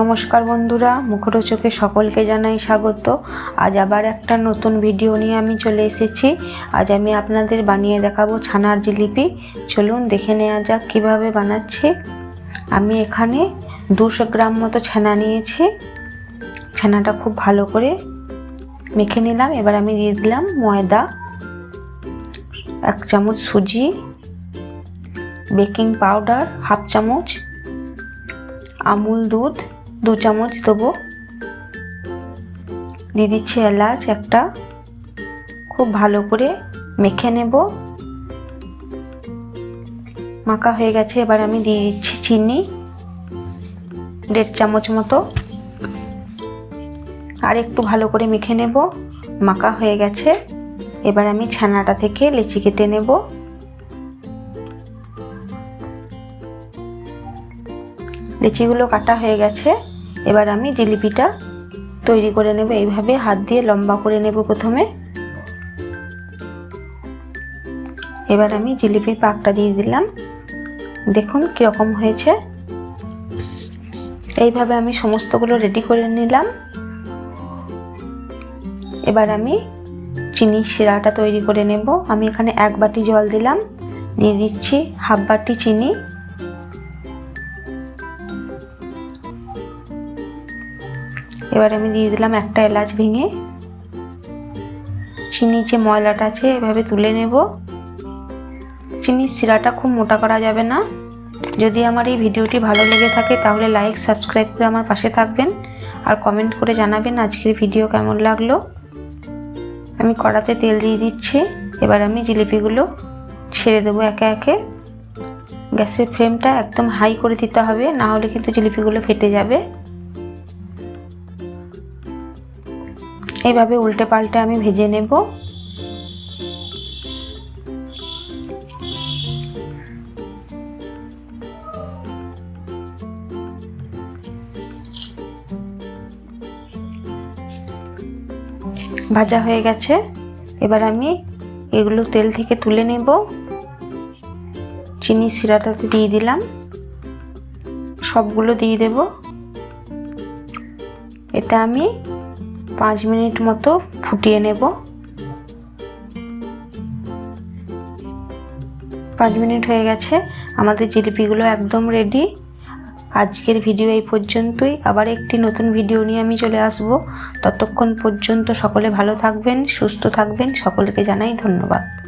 নমস্কার বন্ধুরা, মুখরোচকে সকলকে জানাই স্বাগত। আজ আবার একটা নতুন ভিডিও নিয়ে আমি চলে এসেছি। আজ আমি আপনাদের বানিয়ে দেখাবো ছানার জিলিপি। চলুন দেখে নেওয়া যাক কীভাবে বানাচ্ছি। আমি এখানে দুশো গ্রাম মতো ছানা নিয়েছি। ছানাটা খুব ভালো করে মেখে নিলাম। এবার আমি দিয়ে দিলাম ময়দা, এক চামচ সুজি, বেকিং পাউডার, হাফ চামচ আমুল দুধ দু চামচ দেবো। দিয়ে দিচ্ছি এলাচ একটা। খুব ভালো করে মেখে নেব। মাখা হয়ে গেছে, এবার আমি দিয়ে দিচ্ছি চিনি, দেড় চামচ মতো। আর একটু ভালো করে মেখে নেব। মাখা হয়ে গেছে, এবার আমি ছানাটা থেকে লেচি কেটে নেব। লিচিগুলো কাটা হয়ে গেছে। এবার আমি জিলিপিটা তৈরি করে নেব। এইভাবে হাত দিয়ে লম্বা করে নেব প্রথমে। এবার আমি জিলিপির পাকটা দিয়ে দিলাম। দেখুন কীরকম হয়েছে। এইভাবে আমি সমস্তগুলো রেডি করে নিলাম। এবার আমি চিনির শিরাটা তৈরি করে নেব। আমি এখানে এক বাটি জল দিলাম। দিয়ে দিচ্ছি হাফ বাটি চিনি। এবার আমি দিয়ে দিলাম একটা এলাচ ভেঙে। চিনির যে ময়লাটা আছে, এভাবে তুলে নেব। চিনির শিরাটা খুব মোটা করা যাবে না। যদি আমার এই ভিডিওটি ভালো লেগে থাকে, তাহলে লাইক, সাবস্ক্রাইব করে আমার পাশে থাকবেন। আর কমেন্ট করে জানাবেন আজকের ভিডিও কেমন লাগল। আমি কড়াতে তেল দিয়ে দিচ্ছি। এবার আমি জিলিপিগুলো ছেড়ে দেবো একে একে। গ্যাসের ফ্লেমটা একদম হাই করে দিতে হবে, না হলে কিন্তু জিলিপিগুলো ফেটে যাবে। এইভাবে উল্টে পাল্টে আমি ভেজে নেব। ভাজা হয়ে গেছে। এবার আমি এগুলো তেল থেকে তুলে নেব। চিনি শিরাটাতে দিয়ে দিলাম। সবগুলো দিয়ে দেব। এটা আমি পাঁচ মিনিট মতো ফুটিয়ে নেব। পাঁচ মিনিট হয়ে গেছে, আমাদের জিলিপিগুলো একদম রেডি আজকের ভিডিও এই পর্যন্তই। আবার একটি নতুন ভিডিও নিয়ে আমি চলে আসব। ততক্ষণ পর্যন্ত সকলে ভালো থাকবেন, সুস্থ থাকবেন। সকলকে জানাই ধন্যবাদ।